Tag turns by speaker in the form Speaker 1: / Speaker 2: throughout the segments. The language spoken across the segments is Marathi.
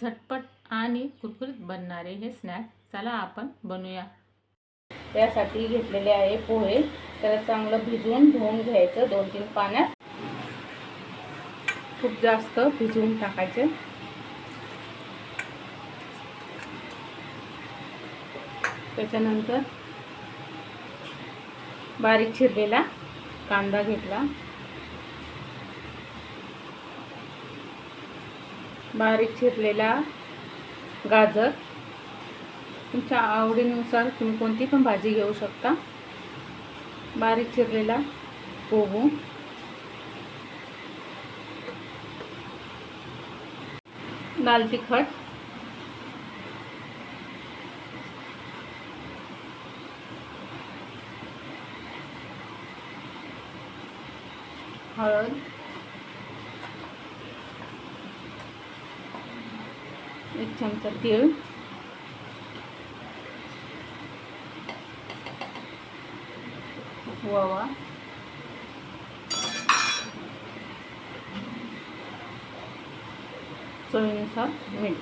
Speaker 1: झटपट आणि कुरकुरीत बनणारे हे स्नॅक चला आपण बनवूया
Speaker 2: त्यासाठी घेतलेले आहे पोहे. त्याला चांगलं भिजवून धुवून घ्यायचं दोन तीन पाण्यात. खूप जास्त भिजवून टाकायचे. त्याच्यानंतर बारीक चिरलेला कांदा घेतला. बारीक चिरलेला गाजर. तुमच्या आवडीनुसार तुम्ही कोणती पण भाजी घेऊ शकता. बारीक चिरलेला पोहू लाल तिखट. हळद. एक चमचा तीळ. ओवा. चवीनुसार मीठ.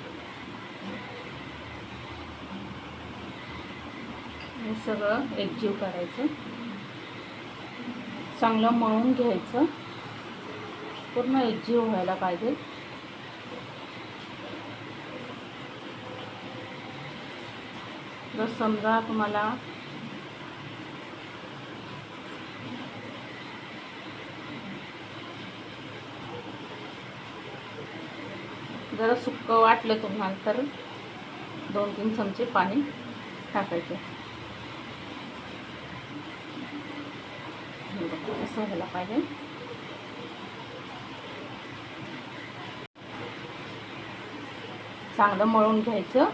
Speaker 2: हे सगळं एकजीव करायचं चांगलं मळून घ्यायचं. पूर्ण एकजीव व्हायला पाहिजे. जर समजा तुम्हाला जरा सुक्कं वाटलं तुम्हाला तर दोन तीन चमचे पाणी टाकायचे. असं व्हायला पाहिजे. चांगलं मळून घ्यायचं.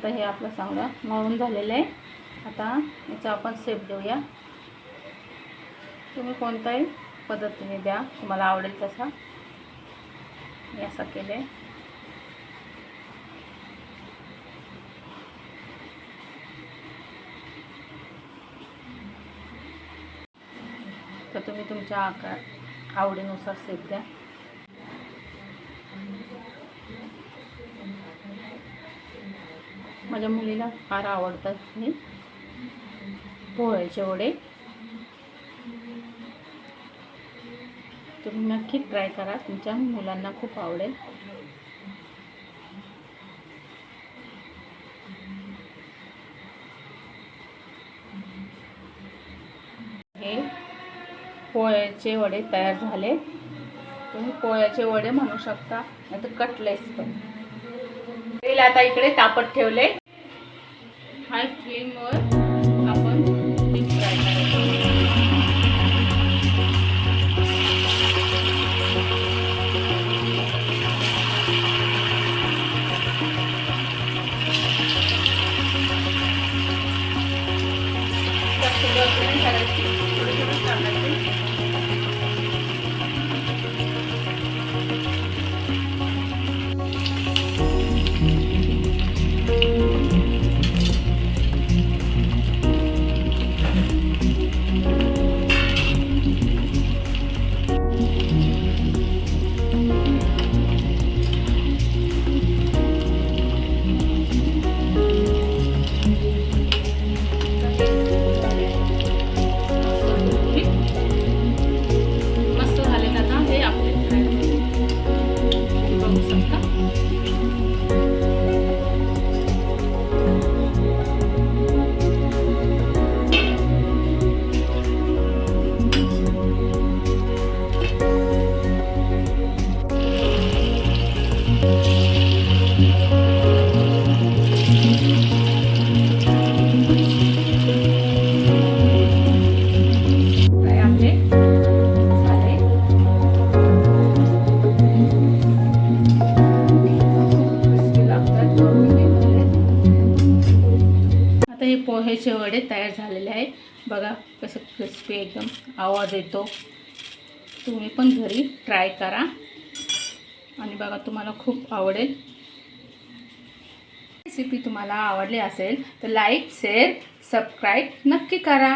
Speaker 2: आता हे आपलं चांगलं मळून झालेलं आहे. आता याचा आपण सेप देऊया. तुम्ही कोणत्याही पद्धतीने द्या. तुम्हाला आवडेल तसा. मी असं केलं आहे तर तुम्ही तुमच्या आकार आवडीनुसार सेप द्या. माझ्या मुलीला फार आवडतात हे. पोळ्याचे वडे. तुम्ही नक्की ट्राय करा. तुमच्या मुलांना खूप आवडेल. हे पोळ्याचे वडे तयार झाले. तुम्ही पोळ्याचे वडे म्हणू शकता नाही तर कटलेस पण. तेल आता इकडे तापत ठेवले. हाय फ्लेमवर आपण डीप फ्राय करायचं. करायची टाकायचे आता हे पोह्याचे वडे तयार झालेले आहे बघा कसं क्रिस्पी एकदम आवाज येतो. तुम्ही पण घरी ट्राय करा. आणि बघा तुम्हाला खूप आवडेल. रेसिपी तुम्हाला आवडली असेल तर लाईक शेअर सबस्क्राईब नक्की करा.